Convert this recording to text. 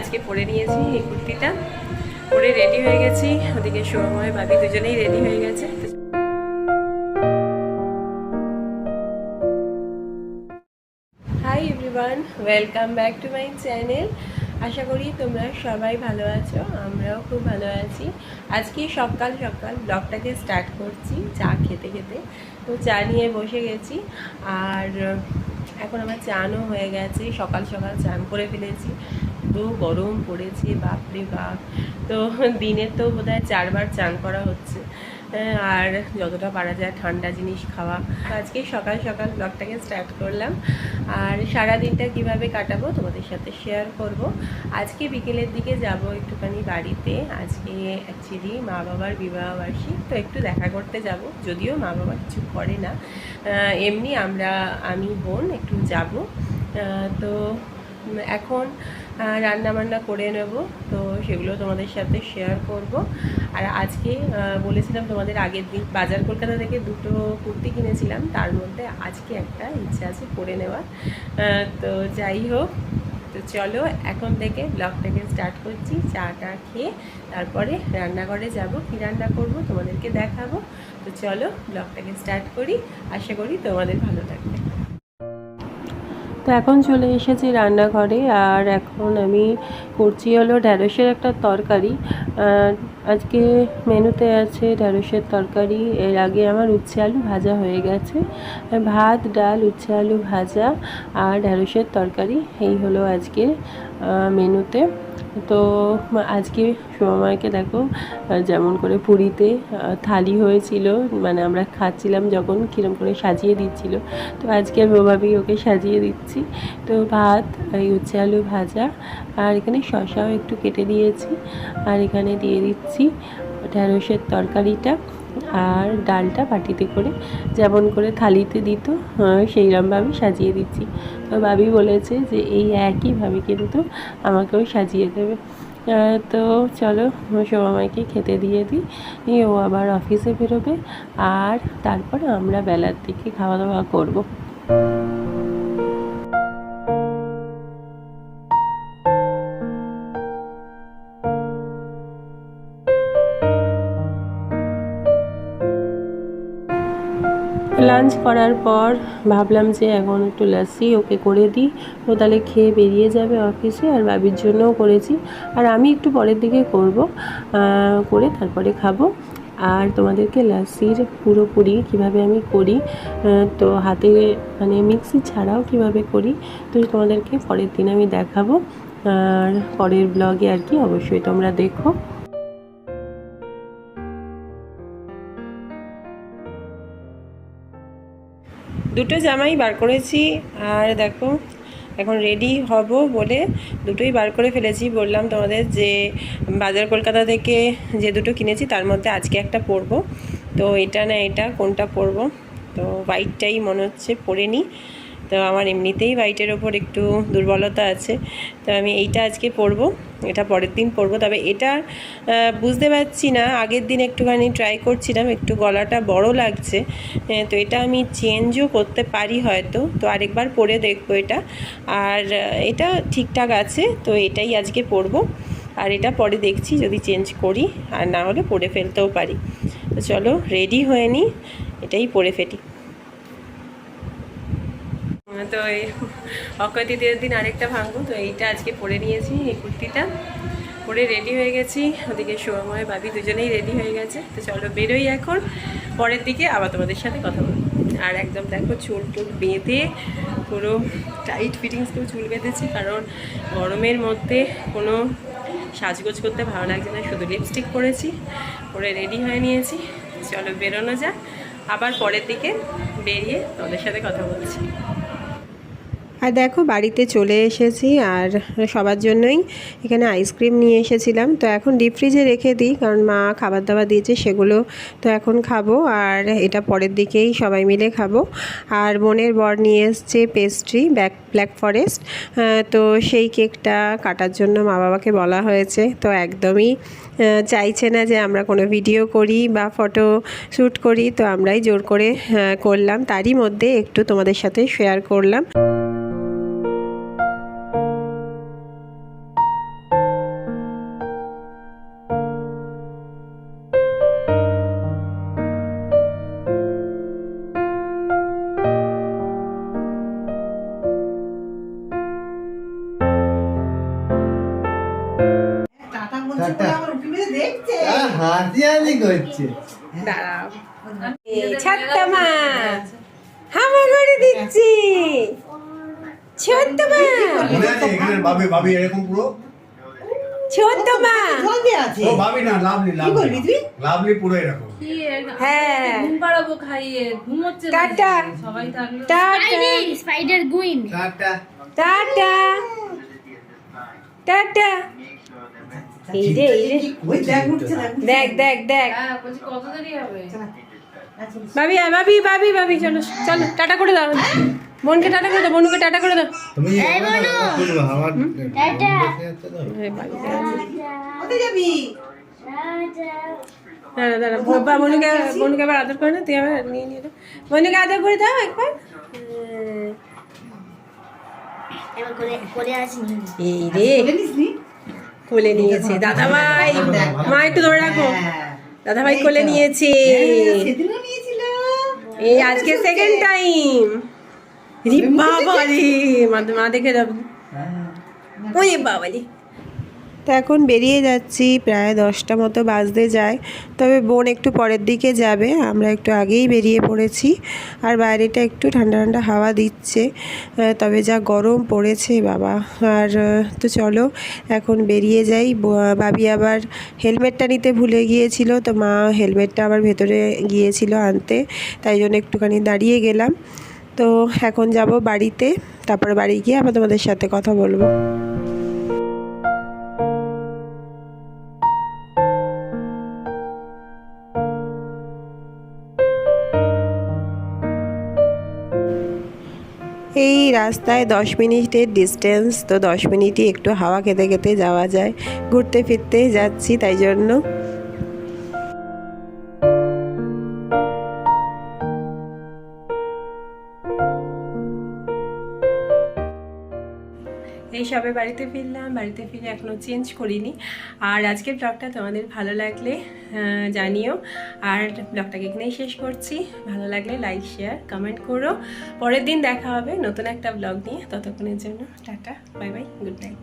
আজকে পরে নিয়েছি এই কুর্তিটা। পরে রেডি হয়ে গেছি। ওদিকে সময় বাবি দুজনেই রেডি হয়ে গেছে। Hi welcome back to my channel আশা করি তোমরা সবাই ভালো আছো, আমরাও খুব ভালো আছি। আজকে সকাল সকাল ব্লগটাকে স্টার্ট করছি, চা খেতে খেতে। তো চা নিয়ে বসে গেছি, আর এখন আমার চানও হয়ে গেছে। সকাল সকাল চান করে ফেলেছি। তো গরম পড়েছে, বাপরে বাপ। তো দিনে তো বোধহয় চারবার চান করা হচ্ছে। আর যতটা পারা যায় ঠান্ডা জিনিস খাওয়া। আজকে সকাল সকাল ব্লগটাকে স্টার্ট করলাম। আর সারা দিনটা কীভাবে কাটাবো তোমাদের সাথে শেয়ার করব। আজকে বিকেলের দিকে যাব একটুখানি বাড়িতে। আজকে অ্যাকচুয়ালি মা বাবার বিবাহবার্ষিক তো একটু দেখা করতে যাব। যদিও মা বাবা কিছু করে না। এমনি আমরা, আমি বোন একটু যাব। তো এখন রান্না বান্না করে নেব। তো সেগুলো তোমাদের সাথে শেয়ার করব। আর আজকে বলেছিলাম তোমাদের আগের দিন বাজার কলকাতা থেকে দুটো কুর্তি কিনেছিলাম। তার মধ্যে আজকে একটা ইচ্ছা আছে পরে নেওয়ার। তো যাই হোক, তো চলো এখন থেকে ব্লগটাকে স্টার্ট করছি। চাটা খেয়ে তারপরে রান্নাঘরে যাব। কী রান্না করব তোমাদেরকে দেখাবো। তো চলো ব্লগটাকে স্টার্ট করি। আশা করি তোমাদের ভালো লাগবে তো এখন চলে এসেছি রান্নাঘরে আর এখন আমি করছি হলো ঢ্যাঁড়সের একটা তরকারি। আজকে মেনুতে আছে ঢ্যাঁড়সের তরকারি, এর আগে আমার উচ্ছে আলু ভাজা হয়ে গেছে। ভাত, ডাল, উচ্ছে আলু ভাজা আর ঢ্যাঁড়সের তরকারি, এই হলো আজকে মেনুতে। তো আজকে সোমামাকে দেখো যেমন করে পুরিতে থালি হয়েছিল মানে আমরা খাচ্ছিলাম যখন কিরম করে সাজিয়ে দিচ্ছিল। তো আজকে আমি ওভাবেই ওকে সাজিয়ে দিচ্ছি। তো ভাত, এই উচ্ছে আলু ভাজা, আর এখানে শশাও একটু কেটে দিয়েছি। আর এখানে দিয়ে দিচ্ছি ঢ্যাঁড়সের তরকারিটা। আর ডালটা বাটিতে করে যেমন করে থালিতে দিত আহ, সেইরমভাবে সাজিয়ে দিচ্ছি। তো বাবি বলেছে যে এই একইভাবে কিন্তু আমাকেও সাজিয়ে দেবে। তো চলো সোমামাকে খেতে দিয়ে দিই। ও আবার অফিসে বেরোবে আর তারপর আমরা বেলার দিকে খাওয়া দাওয়া করব। লাঞ্চ করার পর ভাবলাম যে এখন একটু লাসি ওকে করে দিই। ও তাহলে খেয়ে বেরিয়ে যাবে অফিসে আর বাবির জন্যও করেছি। আর আমি একটু পরের দিকে করব করে তারপরে খাব। আর তোমাদেরকে লাসির পুরোপুরি কীভাবে আমি করি তো হাতে মানে মিক্সি ছাড়াও কীভাবে করি, তো তোমাদেরকে পরের দিন আমি দেখাবো। আর পরের ব্লগে আর কি অবশ্যই তোমরা দেখো। দুটো জামাই বার করেছি, আর দেখো, এখন রেডি হব বলে দুটোই বার করে ফেলেছি। বললাম তোমাদের যে বাজার কলকাতা থেকে যে দুটো কিনেছি, তার মধ্যে আজকে একটা পরবো। তো এটা না এটা, কোনটা পরবো? তো হোয়াইটটাই মনে হচ্ছে পরে নিই তো আমার এমনিতেই হোয়াইটের ওপর একটু দুর্বলতা আছে। তো আমি এইটা আজকে পরবো, এটা পরের দিন পরবো। তবে এটা বুঝতে পারছি না, আগের দিন একটুখানি ট্রাই করছিলাম, একটু গলাটা বড় লাগছে। তো এটা আমি চেঞ্জও করতে পারি হয়তো, তো আরেকবার পরে দেখব এটা। আর এটা ঠিকঠাক আছে, তো এটাই আজকে পরবো। আর এটা পরে দেখছি, যদি চেঞ্জ করি, আর না হলে পরে ফেলতেও পারি। তো চলো রেডি হয়ে নিই এটাই পরে ফেলি। তো এই অক্ষয় তৃতীয়ের দিন আরেকটা ভাঙবো, তো এইটা আজকে পরে নিয়েছি এই কুর্তিটা। পরে রেডি হয়ে গেছি, ওদিকে সময় বাবি দুজনেই রেডি হয়ে গেছে। তো চলো বেরোই এখন, পরের দিকে আবার তোমাদের সাথে কথা বলব। আর একদম দেখো চুল টুল বেঁধে পুরো টাইট ফিটিংস করে চুল বেঁধেছি, কারণ গরমের মধ্যে কোনো সাজগোজ করতে ভালো লাগছে না, শুধু লিপস্টিক পরেছি, পরে রেডি হয়ে নিয়েছি। চলো বেরোনো যাক, আবার পরের দিকে বেরিয়ে তোমাদের সাথে কথা বলছি। আর দেখো, বাড়িতে চলে এসেছি আর সবার জন্যই এখানে আইসক্রিম নিয়ে এসেছিলাম। তো এখন ডিপ ফ্রিজে রেখে দিই, কারণ মা খাবার দাবার দিয়েছে, সেগুলো তো এখন খাব। আর এটা পরের দিকেই সবাই মিলে খাব। আর বোনের বর নিয়ে এসছে পেস্ট্রি ব্যাক ব্ল্যাক ফরেস্ট তো সেই কেকটা কাটার জন্য মা বাবাকে বলা হয়েছে। তো একদমই চাইছে না যে আমরা কোনো ভিডিও করি বা ফটো শ্যুট করি। তো আমরাই জোর করে করলাম। তারই মধ্যে একটু তোমাদের সাথে শেয়ার করলাম। হাসি করছে। দাঁড়াও। ছোট্ট হামা করে দিচ্ছি। ছোট্ট মা। আছে এখানে ভাবি ভাবি এরকম পুরো? ছোট্ট মা। আছে। ও ভাবি না লাভলি কি করবি তুই? লাভলি পুরো এরকম। কি হ্যাঁ। ঘুম পাড়াবো খাইয়ে ঘুমোচ্ছে টাটা। সবাই থাকল। টাটা। স্পাইডার গুইন। টাটা। টাটা। টাটা। এই রে এই রে ওই দেখ উঠছে দেখ দেখ। দেখ দেখ হ্যাঁ কত দেরি হবে? ভাবি ভাবি ভাবি ভাবি চলো চলো টাটা করে দাও। বোনকে টাটা করে দাও বোনকে টাটা করে দাও। তুমি আমার টাটা। বসে আছে তো। কোথায় যাবি? দাঁড়া দাঁড়া বাবা বোনকে বোনকে আবার আদর করে না তুই আবার নিয়ে নিয়ে। বোনকে আদর করে দাও একবার। এই রে। নি? কোলে নিয়েছে। দাদা ভাই মা একটু ধরে রাখো। দাদা ভাই কোলে নিয়েছে। এই আজকে সেকেন্ড টাইম রে বাবা রে মা দেখে যাবে ওরে বাবা রে তো এখন বেরিয়ে যাচ্ছি, প্রায় দশটা মতো বাজতে যায়। তবে বোন একটু পরের দিকে যাবে, আমরা একটু আগেই বেরিয়ে পড়েছি। আর বাইরেটা একটু ঠান্ডা ঠান্ডা হাওয়া দিচ্ছে তবে যা গরম পড়েছে, বাবা। আর তো চলো, এখন বেরিয়ে যাই। ব- ভাবি আবার হেলমেটটা নিতে ভুলে গিয়েছিল, তো মা হেলমেটটা আবার ভেতরে গিয়েছিল আনতে, তাই জন্য একটুখানি দাঁড়িয়ে গেলাম। তো এখন যাব বাড়িতে, তারপরে বাড়ি গিয়ে আবার তোমাদের সাথে কথা বলব। এই রাস্তায় দশ মিনিটের ডিস্টেন্স তো দশ মিনিটই একটু হাওয়া খেতে খেতে যাওয়া যায়। ঘুরতে ফিরতে যাচ্ছি, তাই জন্য এই সবে বাড়িতে ফিরলাম, বাড়িতে ফিরে এখনও চেঞ্জ করিনি। আর আজকের ব্লগটা তোমাদের ভালো লাগলে জানিও। আর ব্লগটাকে এখানেই শেষ করছি। ভালো লাগলে লাইক শেয়ার কমেন্ট করো। পরের দিন দেখা হবে নতুন একটা ব্লগ নিয়ে। ততক্ষণের জন্য tata bye bye good night